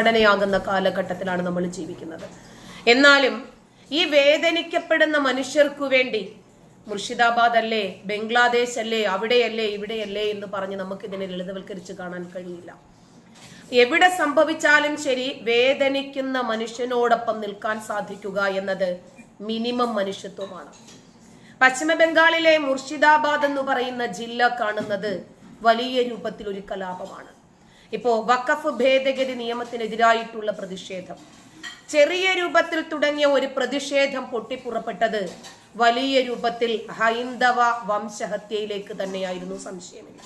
ഘടനയാകുന്ന കാലഘട്ടത്തിലാണ് നമ്മൾ ജീവിക്കുന്നത്. എന്നാലും ഈ വേദനിക്കപ്പെടുന്ന മനുഷ്യർക്കു വേണ്ടി മുർഷിദാബാദ് അല്ലേ ബംഗ്ലാദേശ് അല്ലേ അവിടെയല്ലേ ഇവിടെയല്ലേ എന്ന് പറഞ്ഞ് നമുക്കിതിനെ ലളിതവൽക്കരിച്ച് കാണാൻ കഴിയില്ല. എവിടെ സംഭവിച്ചാലും ശരി വേദനിക്കുന്ന മനുഷ്യനോടൊപ്പം നിൽക്കാൻ സാധിക്കുക എന്നത് മിനിമം മനുഷ്യത്വമാണ്. പശ്ചിമ ബംഗാളിലെ മുർഷിദാബാദ് എന്ന് പറയുന്ന ജില്ല കാണുന്നത് വലിയ രൂപത്തിൽ ഒരു കലാപമാണ്. ഇപ്പോ വഖഫ് ഭേദഗതി നിയമത്തിനെതിരായിട്ടുള്ള പ്രതിഷേധം. ചെറിയ രൂപത്തിൽ തുടങ്ങിയ ഒരു പ്രതിഷേധം പൊട്ടിപ്പുറപ്പെട്ടത് വലിയ രൂപത്തിൽ ഹൈന്ദവ വംശഹത്യയിലേക്ക് തന്നെയായിരുന്നു സംശയമില്ല.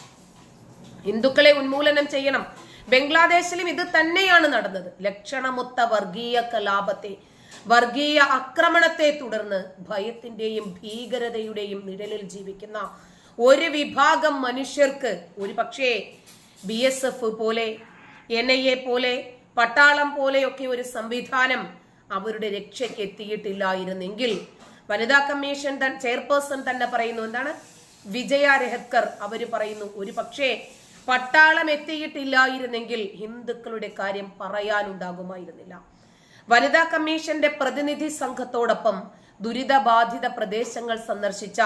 ഹിന്ദുക്കളെ ഉന്മൂലനം ചെയ്യണം. ബംഗ്ലാദേശിലും ഇത് തന്നെയാണ് നടന്നത്. ലക്ഷണമൊത്ത വർഗീയ കലാപത്തെ വർഗീയ ആക്രമണത്തെ തുടർന്ന് ഭയത്തിന്റെയും ഭീകരതയുടെയും നിഴലിൽ ജീവിക്കുന്ന ഒരു വിഭാഗം മനുഷ്യർക്ക് ഒരു പക്ഷേ ബി എസ് എഫ് പോലെ എൻ ഐ എ പോലെ പട്ടാളം പോലെയൊക്കെ ഒരു സംവിധാനം അവരുടെ രക്ഷയ്ക്ക് എത്തിയിട്ടില്ലായിരുന്നെങ്കിൽ വനിതാ കമ്മീഷൻ ചെയർപേഴ്സൺ തന്നെ പറയുന്നു എന്താണ്? വിജയ രഹത്കർ അവർ പറയുന്നു ഒരു പക്ഷേ പട്ടാളം എത്തിയിട്ടില്ലായിരുന്നെങ്കിൽ ഹിന്ദുക്കളുടെ കാര്യം പറയാനുണ്ടാകുമായിരുന്നില്ല. വനിതാ കമ്മീഷന്റെ പ്രതിനിധി സംഘത്തോടൊപ്പം ദുരിതബാധിത പ്രദേശങ്ങൾ സന്ദർശിച്ച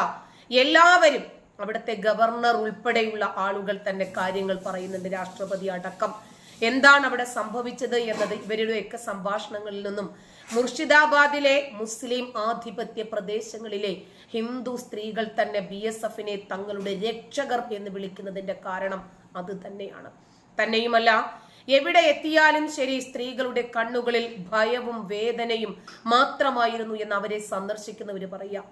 എല്ലാവരും അവിടുത്തെ ഗവർണർ ഉൾപ്പെടെയുള്ള ആളുകൾ തന്നെ കാര്യങ്ങൾ പറയുന്നുണ്ട് രാഷ്ട്രപതി അടക്കം. എന്താണ് അവിടെ സംഭവിച്ചത് എന്നത് ഇവരുടെയൊക്കെ സംഭാഷണങ്ങളിൽ നിന്നും മുർഷിദാബാദിലെ മുസ്ലിം ആധിപത്യ പ്രദേശങ്ങളിലെ ഹിന്ദു സ്ത്രീകൾ തന്നെ ബി എസ് എഫിനെ തങ്ങളുടെ രക്ഷകർ എന്ന് വിളിക്കുന്നതിന്റെ കാരണം അത് തന്നെയാണ്. തന്നെയുമല്ല എവിടെ എത്തിയാലും ശരി സ്ത്രീകളുടെ കണ്ണുകളിൽ ഭയവും വേദനയും മാത്രമായിരുന്നു എന്ന് അവരെ സന്ദർശിക്കുന്നവർ പറയാം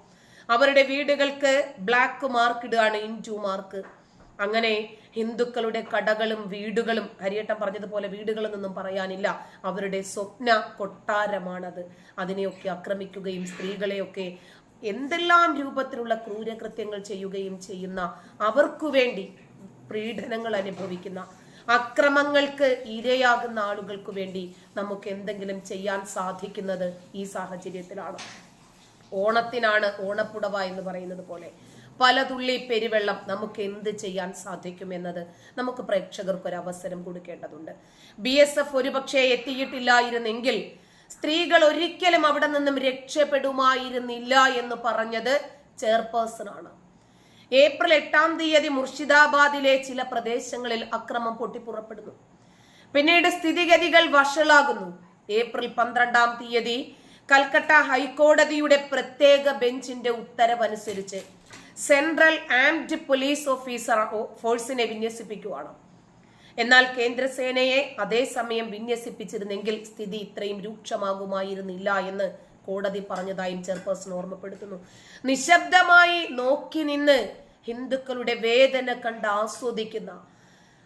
അവരുടെ വീടുകൾക്ക് ബ്ലാക്ക് മാർക്ക് ഇടുകയാണ് ഇന്റു മാർക്ക് അങ്ങനെ ഹിന്ദുക്കളുടെ കടകളും വീടുകളും ഹരിയേട്ടൻ പറഞ്ഞതുപോലെ വീടുകളിൽ നിന്നും പറയാനില്ല. അവരുടെ സ്വപ്ന കൊട്ടാരമാണത്. അതിനെയൊക്കെ ആക്രമിക്കുകയും സ്ത്രീകളെയൊക്കെ എന്തെല്ലാം രൂപത്തിലുള്ള ക്രൂരകൃത്യങ്ങൾ ചെയ്യുകയും ചെയ്യുന്ന അവർക്കു വേണ്ടി പീഡനങ്ങൾ അനുഭവിക്കുന്ന അക്രമങ്ങൾക്ക് ഇരയാകുന്ന ആളുകൾക്ക് വേണ്ടി നമുക്ക് എന്തെങ്കിലും ചെയ്യാൻ സാധിക്കുന്നത് ഈ സാഹചര്യത്തിലാണ്. ഓണത്തിനാണ് ഓണപ്പുടവ എന്ന് പറയുന്നത് പോലെ പല തുള്ളി പെരുവെള്ളം നമുക്ക് എന്ത് ചെയ്യാൻ സാധിക്കും എന്നത് നമുക്ക് പ്രേക്ഷകർക്ക് ഒരു അവസരം കൊടുക്കേണ്ടതുണ്ട്. ബി എസ് എഫ് ഒരുപക്ഷെ എത്തിയിട്ടില്ലായിരുന്നെങ്കിൽ സ്ത്രീകൾ ഒരിക്കലും അവിടെ നിന്നും രക്ഷപ്പെടുമായിരുന്നില്ല എന്ന് പറഞ്ഞത് ചെയർപേഴ്സൺ ആണ്. ഏപ്രിൽ എട്ടാം തീയതി മുർഷിദാബാദിലെ ചില പ്രദേശങ്ങളിൽ അക്രമം പൊട്ടിപ്പുറപ്പെടുന്നു. പിന്നീട് സ്ഥിതിഗതികൾ വഷളാകുന്നു. ഏപ്രിൽ പന്ത്രണ്ടാം തീയതി കൽക്കട്ട ഹൈക്കോടതിയുടെ പ്രത്യേക ബെഞ്ചിന്റെ ഉത്തരവനുസരിച്ച് സെൻട്രൽ ആംഡ് പോലീസ് ഓഫീസർ ഫോഴ്സിനെ വിന്യസിപ്പിക്കുവാണ്. എന്നാൽ കേന്ദ്രസേനയെ അതേസമയം വിന്യസിപ്പിച്ചിരുന്നെങ്കിൽ സ്ഥിതി ഇത്രയും രൂക്ഷമാകുമായിരുന്നില്ല എന്ന് കോടതി പറഞ്ഞതായും ചെയർപേഴ്സൺ ഓർമ്മപ്പെടുത്തുന്നു. നിശബ്ദമായി നോക്കി നിന്ന് ഹിന്ദുക്കളുടെ വേദന കണ്ട് ആസ്വദിക്കുന്ന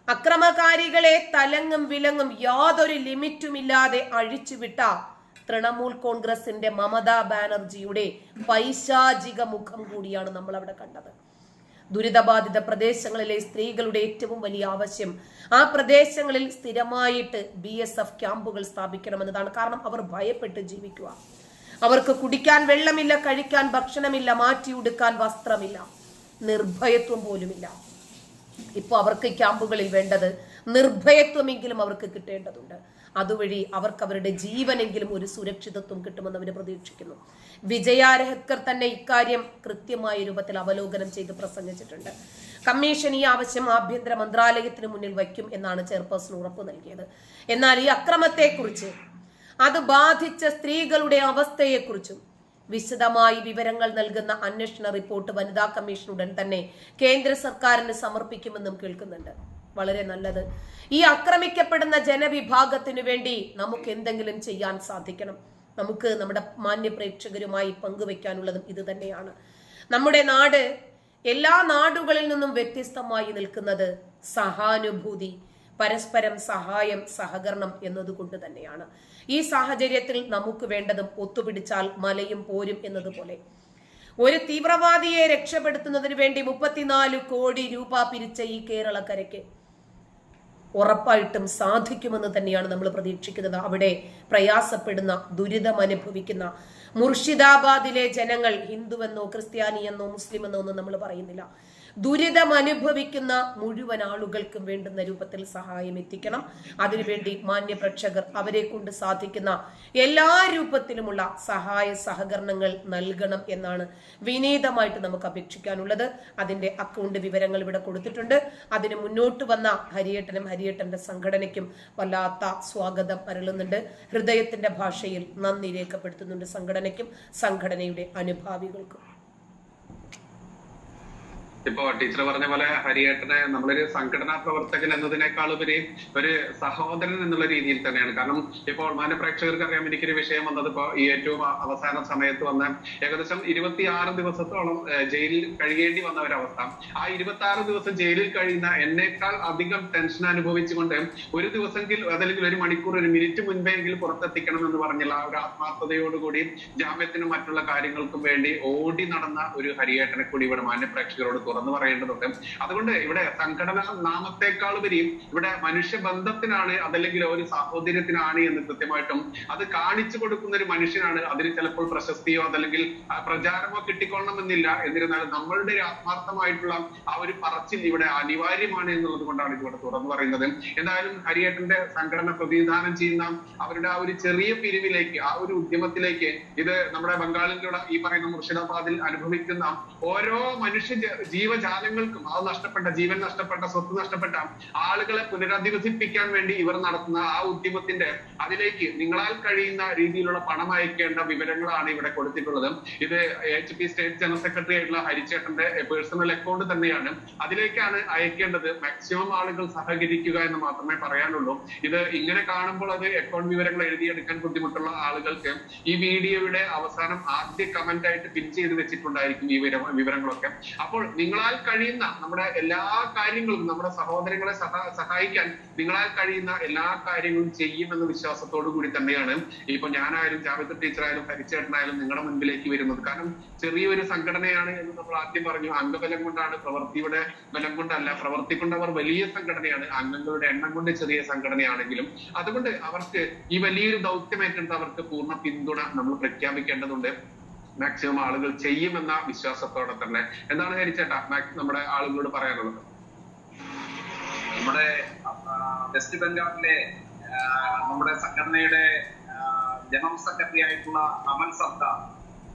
അക്രമകാരികളെ തലങ്ങും വിലങ്ങും യാതൊരു ലിമിറ്റുമില്ലാതെ അഴിച്ചുവിട്ട തൃണമൂൽ കോൺഗ്രസിന്റെ മമതാ ബാനർജിയുടെ പൈശാചിക മുഖം കൂടിയാണ് നമ്മൾ അവിടെ കണ്ടത്. ദുരിതബാധിത പ്രദേശങ്ങളിലെ സ്ത്രീകളുടെ ഏറ്റവും വലിയ ആവശ്യം ആ പ്രദേശങ്ങളിൽ സ്ഥിരമായിട്ട് ബി എസ് എഫ് ക്യാമ്പുകൾ സ്ഥാപിക്കണമെന്നതാണ്. കാരണം അവർ ഭയപ്പെട്ട് ജീവിക്കുക. അവർക്ക് കുടിക്കാൻ വെള്ളമില്ല കഴിക്കാൻ ഭക്ഷണമില്ല മാറ്റി ഉടുക്കാൻ വസ്ത്രമില്ല നിർഭയത്വം പോലുമില്ല. ഇപ്പോൾ അവർക്ക് ക്യാമ്പുകളിൽ വേണ്ടത് നിർഭയത്വമെങ്കിലും അവർക്ക് കിട്ടേണ്ടതുണ്ട്. അതുവഴി അവർക്ക് അവരുടെ ജീവനെങ്കിലും ഒരു സുരക്ഷിതത്വം കിട്ടുമെന്ന് അവർ പ്രതീക്ഷിക്കുന്നു. വിജയാരഹക്കർ തന്നെ ഇക്കാര്യം കൃത്യമായ രൂപത്തിൽ അവലോകനം ചെയ്ത് പ്രസംഗിച്ചിട്ടുണ്ട്. കമ്മീഷൻ ഈ ആവശ്യം ആഭ്യന്തര മന്ത്രാലയത്തിന് മുന്നിൽ വയ്ക്കും എന്നാണ് ചെയർപേഴ്സൺ ഉറപ്പ് നൽകിയത്. എന്നാൽ ഈ അക്രമത്തെക്കുറിച്ച് അത് ബാധിച്ച സ്ത്രീകളുടെ അവസ്ഥയെക്കുറിച്ചും വിശദമായി വിവരങ്ങൾ നൽകുന്ന അന്വേഷണ റിപ്പോർട്ട് വനിതാ കമ്മീഷൻ ഉടൻ തന്നെ കേന്ദ്ര സർക്കാരിന് സമർപ്പിക്കുമെന്നും കേൾക്കുന്നുണ്ട്. വളരെ നല്ലത്. ഈ ആക്രമിക്കപ്പെടുന്ന ജനവിഭാഗത്തിനു വേണ്ടി നമുക്ക് എന്തെങ്കിലും ചെയ്യാൻ സാധിക്കണം. നമുക്ക് നമ്മുടെ മാന്യ പ്രേക്ഷകരുമായി പങ്കുവെക്കാനുള്ളതും ഇത് തന്നെയാണ്. നമ്മുടെ നാട് എല്ലാ നാടുകളിൽ നിന്നും വ്യത്യസ്തമായി നിൽക്കുന്നത് സഹാനുഭൂതി പരസ്പരം സഹായം സഹകരണം എന്നതുകൊണ്ട് തന്നെയാണ്. ഈ സാഹചര്യത്തിൽ നമുക്ക് വേണ്ടതും ഒത്തുപിടിച്ചാൽ മലയും പോരും എന്നതുപോലെ. ഒരു തീവ്രവാദിയെ രക്ഷപ്പെടുത്തുന്നതിന് വേണ്ടി മുപ്പത്തിനാല് കോടി രൂപ പിരിച്ച ഈ കേരളക്കരയ്ക്ക് ഉറപ്പായിട്ടും സാധിക്കുമെന്ന് തന്നെയാണ് നമ്മൾ പ്രതീക്ഷിക്കുന്നത്. അവിടെ പ്രയാസപ്പെടുന്ന ദുരിതം അനുഭവിക്കുന്ന മുർഷിദാബാദിലെ ജനങ്ങൾ ഹിന്ദുവെന്നോ ക്രിസ്ത്യാനി എന്നോ മുസ്ലിം എന്നോ ഒന്നും നമ്മൾ പറയുന്നില്ല. ദുരിതം അനുഭവിക്കുന്ന മുഴുവൻ ആളുകൾക്കും വേണ്ടുന്ന രൂപത്തിൽ സഹായം എത്തിക്കണം. അതിനുവേണ്ടി മാന്യ പ്രേക്ഷകർ അവരെ കൊണ്ട് സാധിക്കുന്ന എല്ലാ രൂപത്തിലുമുള്ള സഹായ സഹകരണങ്ങൾ നൽകണം എന്നാണ് വിനീതമായിട്ട് നമുക്ക് അപേക്ഷിക്കാനുള്ളത്. അതിന്റെ അക്കൗണ്ട് വിവരങ്ങൾ ഇവിടെ കൊടുത്തിട്ടുണ്ട്. അതിന് മുന്നോട്ട് വന്ന ഹരിയേട്ടനും ഹരിയേട്ടന്റെ സംഘടനയ്ക്കും വല്ലാത്ത സ്വാഗതം അരളുന്നുണ്ട്. ഹൃദയത്തിന്റെ ഭാഷയിൽ നന്ദി രേഖപ്പെടുത്തുന്നുണ്ട് സംഘടനയ്ക്കും സംഘടനയുടെ അനുഭാവികൾക്കും. ഇപ്പോ ടീച്ചർ പറഞ്ഞ പോലെ ഹരിയേട്ടനെ നമ്മളൊരു സംഘടനാ പ്രവർത്തകൻ എന്നതിനേക്കാൾ ഉപരി ഒരു സഹോദരൻ എന്നുള്ള രീതിയിൽ തന്നെയാണ്. കാരണം ഇപ്പോൾ മാന്യ പ്രേക്ഷകർക്ക് അറിയാം എനിക്കൊരു വിഷയം വന്നത് ഇപ്പോ ഈ ഏറ്റവും അവസാന സമയത്ത് വന്ന ഏകദേശം ഇരുപത്തിയാറ് ദിവസത്തോളം ജയിലിൽ കഴിയേണ്ടി വന്ന ഒരവസ്ഥ. ആ ഇരുപത്തി ആറ് ദിവസം ജയിലിൽ കഴിയുന്ന എന്നേക്കാൾ അധികം ടെൻഷൻ അനുഭവിച്ചുകൊണ്ട് ഒരു ദിവസമെങ്കിൽ അതല്ലെങ്കിൽ ഒരു മണിക്കൂർ ഒരു മിനിറ്റ് മുൻപേ മുൻപെങ്കിൽ പുറത്തെത്തിക്കണം എന്ന് പറഞ്ഞുള്ള ആ ഒരു ആത്മാർത്ഥതയോടുകൂടി ജാമ്യത്തിനും മറ്റുള്ള കാര്യങ്ങൾക്കും വേണ്ടി ഓടി നടന്ന ഒരു ഹരിയേട്ടനെ കൂടി ഇവിടെ മാന്യ പ്രേക്ഷകരോട് തുറന്നു പറയേണ്ടതുണ്ട് അതുകൊണ്ട് ഇവിടെ സംഘടന നാമത്തെക്കാൾ ഉപരി ഇവിടെ മനുഷ്യബന്ധത്തിനാണ് അതല്ലെങ്കിൽ ഒരു സാഹോദര്യത്തിനാണ് എന്ന് കൃത്യമായിട്ടും അത് കാണിച്ചു കൊടുക്കുന്ന ഒരു മനുഷ്യനാണ് അതിന് ചിലപ്പോൾ പ്രശസ്തിയോ അതല്ലെങ്കിൽ പ്രചാരമോ കിട്ടിക്കൊള്ളണമെന്നില്ല. എന്നിരുന്നാലും നമ്മളുടെ ഒരു ആത്മാർത്ഥമായിട്ടുള്ള ആ ഒരു പറച്ചിൽ ഇവിടെ അനിവാര്യമാണ് എന്നുള്ളത് കൊണ്ടാണ് ഇവിടെ തുറന്നു പറയുന്നത്. എന്തായാലും ഹരിയേട്ടന്റെ സംഘടന പ്രതിനിധാനം ചെയ്യുന്ന അവരുടെ ആ ഒരു ചെറിയ പിരിവിലേക്ക് ആ ഒരു ഉദ്യമത്തിലേക്ക് ഇത് നമ്മുടെ ബംഗാളിലുള്ള ഈ പറയുന്ന മുർഷിദാബാദിൽ അനുഭവിക്കുന്ന ഓരോ മനുഷ്യ ജ- ജീവജാലങ്ങൾക്കും അത് നഷ്ടപ്പെട്ട ജീവൻ നഷ്ടപ്പെട്ട സ്വത്ത് നഷ്ടപ്പെട്ട ആളുകളെ പുനരധിവസിപ്പിക്കാൻ വേണ്ടി ഇവർ നടത്തുന്ന ആ ഉദ്യമത്തിന്റെ അതിലേക്ക് നിങ്ങളാൽ കഴിയുന്ന രീതിയിലുള്ള പണം അയക്കേണ്ട വിവരങ്ങളാണ് ഇവിടെ കൊടുത്തിട്ടുള്ളത്. ഇത് H P state general secretary ആയിട്ടുള്ള ഹരിച്ചേട്ടന്റെ പേഴ്സണൽ അക്കൗണ്ട് തന്നെയാണ്. അതിലേക്കാണ് അയക്കേണ്ടത് മാക്സിമം ആളുകൾ സഹകരിക്കുക എന്ന് മാത്രമേ പറയാനുള്ളൂ. ഇത് ഇങ്ങനെ കാണുമ്പോൾ അത് അക്കൗണ്ട് വിവരങ്ങൾ എഴുതിയെടുക്കാൻ ബുദ്ധിമുട്ടുള്ള ആളുകൾക്ക് ഈ വീഡിയോയുടെ അവസാനം ആദ്യ കമന്റ് ആയിട്ട് പിൻ ചെയ്ത് വെച്ചിട്ടുണ്ടായിരിക്കും ഈ വിവര- വിവരങ്ങളൊക്കെ. അപ്പോൾ നിങ്ങളാൽ കഴിയുന്ന നമ്മുടെ എല്ലാ കാര്യങ്ങളും നമ്മുടെ സഹോദരങ്ങളെ സഹ- സഹായിക്കാൻ നിങ്ങളാൽ കഴിയുന്ന എല്ലാ കാര്യങ്ങളും ചെയ്യുമെന്ന വിശ്വാസത്തോടു കൂടി തന്നെയാണ് ഇപ്പൊ ഞാനായാലും ജാമിത്ര ടീച്ചറായാലും ഹരിച്ചേട്ടനായാലും നിങ്ങളുടെ മുൻപിലേക്ക് വരുന്നത്. കാരണം ചെറിയൊരു സംഘടനയാണ് എന്ന് നമ്മൾ ആദ്യം പറഞ്ഞു. അംഗബലം കൊണ്ടാണ് പ്രവൃത്തിയുടെ ബലം കൊണ്ടല്ല. പ്രവൃത്തി അവർ വലിയ സംഘടനയാണ്. അംഗങ്ങളുടെ എണ്ണം കൊണ്ട് ചെറിയ സംഘടനയാണെങ്കിലും അതുകൊണ്ട് അവർക്ക് ഈ വലിയൊരു ദൗത്യം ഏറ്റെടുത്ത് അവർക്ക് പൂർണ പിന്തുണ നമ്മൾ പ്രഖ്യാപിക്കേണ്ടതുണ്ട്. മാക്സിമം ആളുകൾ ചെയ്യുമെന്ന വിശ്വാസത്തോടെ തന്നെ. എന്താണ് ഹരിച്ചേട്ടാ നമ്മുടെ ആളുകളോട് പറയാനുള്ളത്? നമ്മുടെ വെസ്റ്റ് ബംഗാളിലെ നമ്മുടെ സംഘടനയുടെ ജനറൽ സെക്രട്ടറി ആയിട്ടുള്ള അമൻ സർക്കാർ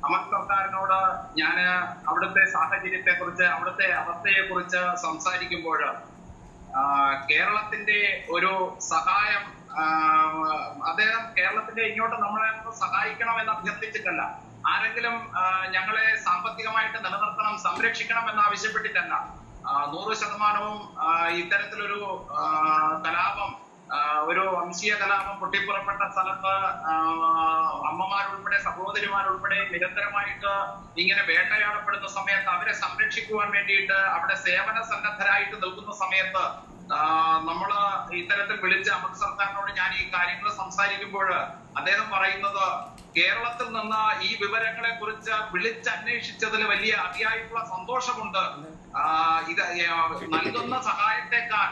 അമൽ സർക്കാരിനോട് ഞാൻ അവിടുത്തെ സാഹചര്യത്തെ കുറിച്ച് അവിടുത്തെ അവസ്ഥയെ കുറിച്ച് സംസാരിക്കുമ്പോൾ കേരളത്തിന്റെ ഒരു സഹായം അദ്ദേഹം കേരളത്തിന്റെ ഇങ്ങോട്ട് നമ്മളെ സഹായിക്കണം എന്ന് അഭ്യർത്ഥിച്ചിട്ടല്ല. ആരെങ്കിലും ഞങ്ങളെ സാമ്പത്തികമായിട്ട് നിലനിർത്തണം സംരക്ഷിക്കണം എന്ന് ആവശ്യപ്പെട്ടിട്ടല്ല നൂറ് ശതമാനവും ഇത്തരത്തിലൊരു കലാപം ഒരു വംശീയ കലാപം പൊട്ടിപ്പുറപ്പെട്ട സ്ഥലത്ത് അമ്മമാരുൾപ്പെടെ സഹോദരിമാരുൾപ്പെടെ നിരന്തരമായിട്ട് ഇങ്ങനെ വേട്ടയാടപ്പെടുന്ന സമയത്ത് അവരെ സംരക്ഷിക്കുവാൻ വേണ്ടിയിട്ട് അവിടെ സേവന സന്നദ്ധരായിട്ട് നിൽക്കുന്ന സമയത്ത് നമ്മൾ ഇത്തരത്തിൽ വിളിച്ച് അമൃത് സർക്കാരിനോട് ഞാൻ ഈ കാര്യങ്ങൾ സംസാരിക്കുമ്പോൾ അദ്ദേഹം പറയുന്നത് കേരളത്തിൽ നിന്ന് ഈ വിവരങ്ങളെ കുറിച്ച് വിളിച്ചന്വേഷിച്ചതിൽ വലിയ അതിയായിട്ടുള്ള സന്തോഷമുണ്ട്. ഇത് നൽകുന്ന സഹായത്തെക്കാൾ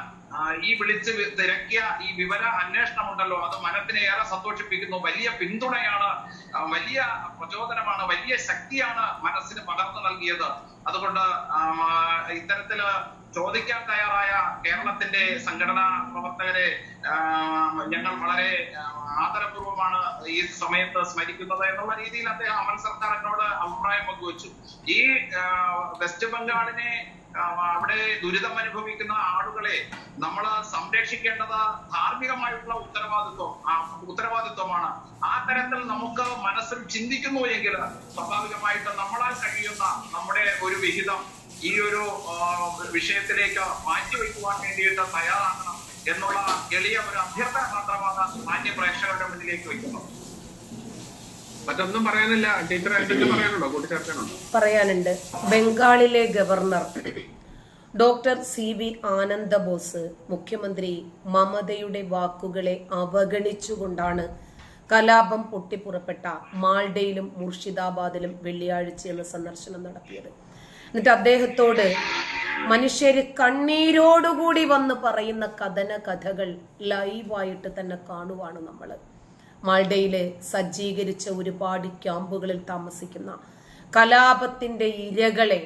ഈ വിളിച്ച് തിരക്കിയ ഈ വിവര അന്വേഷണമുണ്ടല്ലോ. അത് മനത്തിനെ ഏറെ സന്തോഷിപ്പിക്കുന്നു. വലിയ പിന്തുണയാണ് വലിയ പ്രചോദനമാണ് വലിയ ശക്തിയാണ് മനസ്സിന് പകർന്നു നൽകിയത്. അതുകൊണ്ട് ഇത്തരത്തിൽ ചോദിക്കാൻ തയ്യാറായ കേരളത്തിന്റെ സംഘടനാ പ്രവർത്തകരെ ഞങ്ങൾ വളരെ ആദരപൂർവമാണ് ഈ സമയത്ത് സ്മരിക്കുന്നത് എന്നുള്ള രീതിയിൽ അദ്ദേഹം അമൻ സർക്കാരിനോട് അഭിപ്രായം പങ്കുവച്ചു. ഈ വെസ്റ്റ് ബംഗാളിനെ അവിടെ ദുരിതം അനുഭവിക്കുന്ന ആളുകളെ നമ്മൾ സംരക്ഷിക്കേണ്ടത് ധാർമ്മികമായിട്ടുള്ള ഉത്തരവാദിത്വം ഉത്തരവാദിത്വമാണ്. ആ തരത്തിൽ നമുക്ക് മനസ്സിൽ ചിന്തിക്കുന്നു എങ്കിൽ സ്വാഭാവികമായിട്ട് നമ്മളാൽ കഴിയുന്ന നമ്മുടെ ഒരു വിഹിതം ഈ ഒരു വിഷയത്തിലേക്ക് മാറ്റിവെക്കുവാൻ വേണ്ടിയിട്ട് തയ്യാറാകണം എന്നുള്ള എളിയ ഒരു അഭ്യർത്ഥന മാത്രമാണ് മാന്യ പ്രേക്ഷകരുടെ മുന്നിലേക്ക് വെക്കുന്നത് മറ്റൊന്നും പറയാനില്ല. ടീച്ചർ പറയാനുണ്ടോ? കൂട്ടിച്ചേർക്കാനുണ്ടോ? പറയാനുണ്ട്. ബംഗാളിലെ governor doctor C V Ananda Bose മുഖ്യമന്ത്രി മമതയുടെ വാക്കുകളെ അവഗണിച്ചുകൊണ്ടാണ് കലാപം പൊട്ടിപ്പുറപ്പെട്ട മാൾഡയിലും മുർഷിദാബാദിലും വെള്ളിയാഴ്ച എന്ന സന്ദർശനം നടത്തിയത്. എന്നിട്ട് അദ്ദേഹത്തോട് മനുഷ്യര് കണ്ണീരോടുകൂടി വന്ന് പറയുന്ന കഥന കഥകൾ ലൈവായിട്ട് തന്നെ കാണുവാണ് നമ്മൾ മാൾഡയിൽ സജ്ജീകരിച്ച ഒരുപാട് ക്യാമ്പുകളിൽ താമസിക്കുന്ന കലാപത്തിന്റെ ഇരകളെ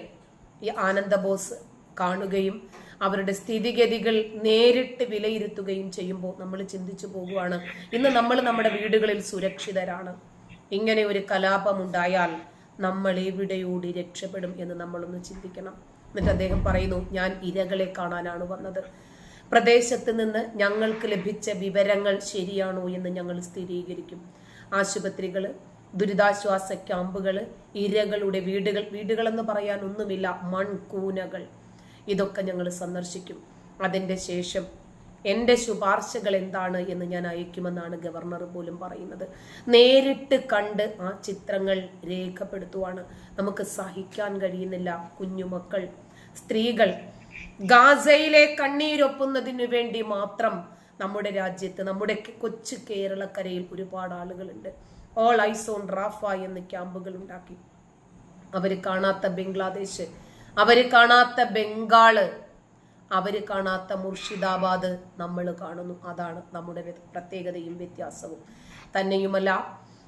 ഈ ആനന്ദബോസ് കാണുകയും അവരുടെ സ്ഥിതിഗതികൾ നേരിട്ട് വിലയിരുത്തുകയും ചെയ്യുമ്പോൾ നമ്മൾ ചിന്തിച്ചു പോകുവാണ് ഇന്ന് നമ്മൾ നമ്മുടെ വീടുകളിൽ സുരക്ഷിതരാണ്. ഇങ്ങനെ ഒരു കലാപമുണ്ടായാൽ നമ്മൾ എവിടെയോടി രക്ഷപ്പെടും എന്ന് നമ്മളൊന്ന് ചിന്തിക്കണം. എന്നിട്ട് അദ്ദേഹം പറയുന്നു ഞാൻ ഇരകളെ കാണാനാണ് വന്നത്. പ്രദേശത്ത് നിന്ന് ഞങ്ങൾക്ക് ലഭിച്ച വിവരങ്ങൾ ശരിയാണോ എന്ന് ഞങ്ങൾ സ്ഥിരീകരിക്കും. ആശുപത്രികൾ ദുരിതാശ്വാസ ക്യാമ്പുകൾ ഇരകളുടെ വീടുകൾ വീടുകളെന്ന് പറയാനൊന്നുമില്ല മൺകൂനകൾ. ഇതൊക്കെ ഞങ്ങൾ സന്ദർശിക്കും. അതിന്റെ ശേഷം എന്റെ ശുപാർശകൾ എന്താണ് എന്ന് ഞാൻ അയക്കുമെന്നാണ് ഗവർണർ പോലും പറയുന്നത്. നേരിട്ട് കണ്ട് ആ ചിത്രങ്ങൾ രേഖപ്പെടുത്തുവാണ് നമുക്ക് സഹിക്കാൻ കഴിയുന്നില്ല കുഞ്ഞുമക്കൾ. സ്ത്രീകൾ ഗാസയിലെ കണ്ണീരൊപ്പുന്നതിനു വേണ്ടി മാത്രം നമ്മുടെ രാജ്യത്ത് നമ്മുടെ കൊച്ചു കേരളക്കരയിൽ ഒരുപാട് ആളുകളുണ്ട്. ഓൾ ഐസോൺ റാഫ എന്ന് ക്യാമ്പുകൾ ഉണ്ടാക്കി. അവർ കാണാത്ത ബംഗ്ലാദേശ് അവർ കാണാത്ത ബംഗാൾ അവർ കാണാത്ത മുർഷിദാബാദ് നമ്മൾ കാണുന്നു. അതാണ് നമ്മുടെ പ്രത്യേകതയും വ്യത്യാസവും. തന്നെയുമല്ല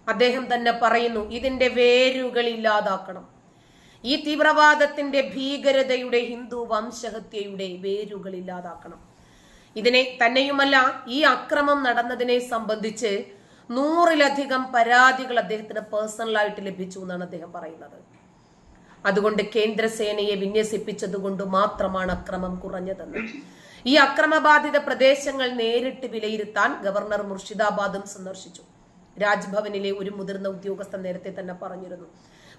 അദ്ദേഹം തന്നെ പറയുന്നു ഇതിന്റെ വേരുകൾ ഇല്ലാതാക്കണം. ഈ തീവ്രവാദത്തിന്റെ ഭീകരതയുടെ ഹിന്ദു വംശഹത്യയുടെ വേരുകൾ ഇല്ലാതാക്കണം. ഇതിനെ തന്നെയുമല്ല ഈ അക്രമം നടന്നതിനെ സംബന്ധിച്ച് നൂറിലധികം പരാതികൾ അദ്ദേഹത്തിന് പേഴ്സണലായിട്ട് ലഭിച്ചു എന്നാണ് അദ്ദേഹം പറയുന്നത്. അതുകൊണ്ട് കേന്ദ്രസേനയെ വിന്യസിപ്പിച്ചതുകൊണ്ട് മാത്രമാണ് അക്രമം കുറഞ്ഞതെന്ന്. ഈ അക്രമബാധിത പ്രദേശങ്ങൾ നേരിട്ട് വിലയിരുത്താൻ ഗവർണർ മുർഷിദാബാദും സന്ദർശിച്ചു. രാജ്ഭവനിലെ ഒരു മുതിർന്ന ഉദ്യോഗസ്ഥൻ നേരത്തെ തന്നെ പറഞ്ഞിരുന്നു.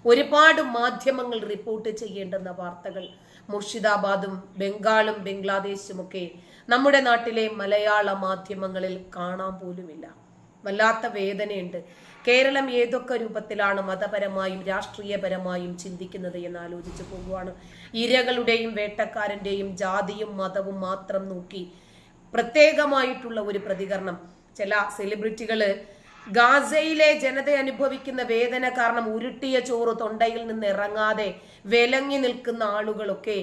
ഒരുപാട് മാധ്യമങ്ങൾ റിപ്പോർട്ട് ചെയ്യേണ്ടെന്ന വാർത്തകൾ മുർഷിദാബാദും ബംഗാളും ബംഗ്ലാദേശും ഒക്കെ നമ്മുടെ നാട്ടിലെ മലയാള മാധ്യമങ്ങളിൽ കാണാൻ പോലുമില്ല. വല്ലാത്ത വേദനയുണ്ട്. കേരളം ഏതൊക്കെ രൂപത്തിലാണ് മതപരമായും രാഷ്ട്രീയപരമായും ചിന്തിക്കുന്നത് എന്ന് ആലോചിച്ചു പോകുവാണ്. ഇരകളുടെയും വേട്ടക്കാരന്റെയും ജാതിയും മതവും മാത്രം നോക്കി പ്രത്യേകമായിട്ടുള്ള ഒരു പ്രതികരണം. ചില സെലിബ്രിറ്റികൾ ഗാസയിലെ ജനത അനുഭവിക്കുന്ന വേദന കാരണം ഉരുട്ടിയ ചോറ് തൊണ്ടയിൽ നിന്ന് ഇറങ്ങാതെ വിലങ്ങി നിൽക്കുന്ന ആളുകളൊക്കെ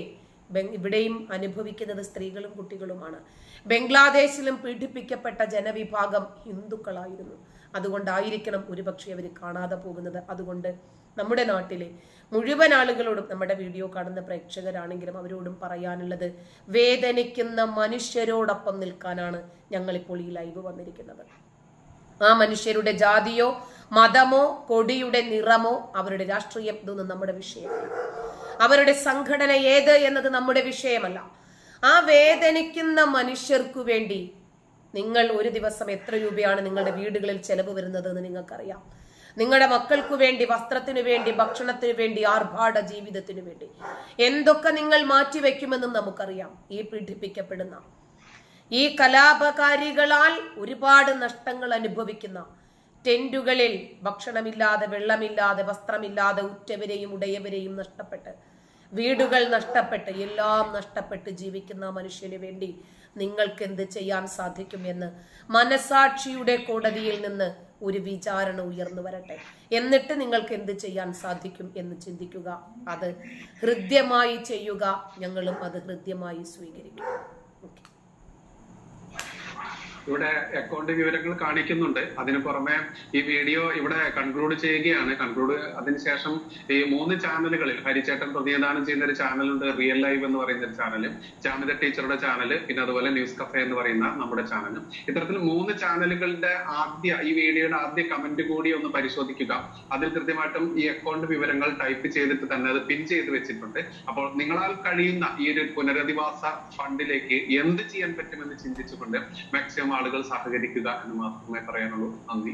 ഇവിടെയും അനുഭവിക്കുന്നത് സ്ത്രീകളും കുട്ടികളുമാണ്. ബംഗ്ലാദേശിലും പീഡിപ്പിക്കപ്പെട്ട ജനവിഭാഗം ഹിന്ദുക്കളായിരുന്നു. അതുകൊണ്ടായിരിക്കണം ഒരുപക്ഷെ അവർ കാണാതെ പോകുന്നത്. അതുകൊണ്ട് നമ്മുടെ നാട്ടിലെ മുഴുവൻ ആളുകളോടും നമ്മുടെ വീഡിയോ കാണുന്ന പ്രേക്ഷകരാണെങ്കിലും അവരോടും പറയാനുള്ളത് വേദനിക്കുന്ന മനുഷ്യരോടൊപ്പം നിൽക്കാനാണ് ഞങ്ങളിപ്പോൾ ഈ ലൈവ് വന്നിരിക്കുന്നത്. ആ മനുഷ്യരുടെ ജാതിയോ മതമോ കൊടിയുടെ നിറമോ അവരുടെ രാഷ്ട്രീയം ഇതൊന്നും നമ്മുടെ വിഷയമല്ല. അവരുടെ സംഘടന ഏത് എന്നത് നമ്മുടെ വിഷയമല്ല. ആ വേദനിക്കുന്ന മനുഷ്യർക്കു വേണ്ടി നിങ്ങൾ ഒരു ദിവസം എത്ര രൂപയാണ് നിങ്ങളുടെ വീടുകളിൽ ചെലവ് വരുന്നത് എന്ന് നിങ്ങൾക്കറിയാം. നിങ്ങളുടെ മക്കൾക്ക് വേണ്ടി വസ്ത്രത്തിനു വേണ്ടി ഭക്ഷണത്തിനു വേണ്ടി ആർഭാട ജീവിതത്തിനു വേണ്ടി. എന്തൊക്കെ നിങ്ങൾ മാറ്റിവെക്കുമെന്നും നമുക്കറിയാം. ഈ പീഡിപ്പിക്കപ്പെടുന്ന ഈ കലാപകാരികളാൽ ഒരുപാട് നഷ്ടങ്ങൾ അനുഭവിക്കുന്ന ടെന്റുകളിൽ ഭക്ഷണമില്ലാതെ വെള്ളമില്ലാതെ വസ്ത്രമില്ലാതെ ഉറ്റവരെയും ഉടയവരെയും നഷ്ടപ്പെട്ട് വീടുകൾ നഷ്ടപ്പെട്ട് എല്ലാം നഷ്ടപ്പെട്ട് ജീവിക്കുന്ന മനുഷ്യന് വേണ്ടി നിങ്ങൾക്ക് എന്ത് ചെയ്യാൻ സാധിക്കും എന്ന് മനസാക്ഷിയുടെ കോടതിയിൽ നിന്ന് ഒരു വിചാരണ ഉയർന്നു വരട്ടെ. എന്നിട്ട് നിങ്ങൾക്ക് എന്ത് ചെയ്യാൻ സാധിക്കും എന്ന് ചിന്തിക്കുക. അത് ഹൃദ്യമായി ചെയ്യുക. ഞങ്ങളും അത് ഹൃദ്യമായി സ്വീകരിക്കും. ഇവിടെ അക്കൗണ്ട് വിവരങ്ങൾ കാണിക്കുന്നുണ്ട്. അതിനു പുറമെ ഈ വീഡിയോ ഇവിടെ കൺക്ലൂഡ് ചെയ്യുകയാണ്. കൺക്ലൂഡ് അതിനുശേഷം ഈ മൂന്ന് ചാനലുകളിൽ ഹരിചേട്ടൻ പ്രതിനിധാനം ചെയ്യുന്ന ഒരു ചാനലുണ്ട് റിയൽ ലൈവ് എന്ന് പറയുന്ന ഒരു ചാനൽ ജാമിത ടീച്ചറുടെ ചാനൽ പിന്നെ അതുപോലെ ന്യൂസ് കഫേ എന്ന് പറയുന്ന നമ്മുടെ ചാനലും ഇത്തരത്തിൽ മൂന്ന് ചാനലുകളുടെ ആദ്യ ഈ വീഡിയോയുടെ ആദ്യ കമന്റ് കൂടി ഒന്ന് പരിശോധിക്കുക. അതിൽ കൃത്യമായിട്ടും ഈ അക്കൗണ്ട് വിവരങ്ങൾ ടൈപ്പ് ചെയ്തിട്ട് തന്നെ അത് പിൻ ചെയ്ത് വെച്ചിട്ടുണ്ട്. അപ്പോൾ നിങ്ങളാൽ കഴിയുന്ന ഈ ഒരു പുനരധിവാസ ഫണ്ടിലേക്ക് എന്ത് ചെയ്യാൻ പറ്റുമെന്ന് ചിന്തിച്ചുകൊണ്ട് മാക്സിമം ആളുകൾ സഹകരിക്കുക എന്ന് മാത്രമേ പറയാനുള്ളൂ. നന്ദി.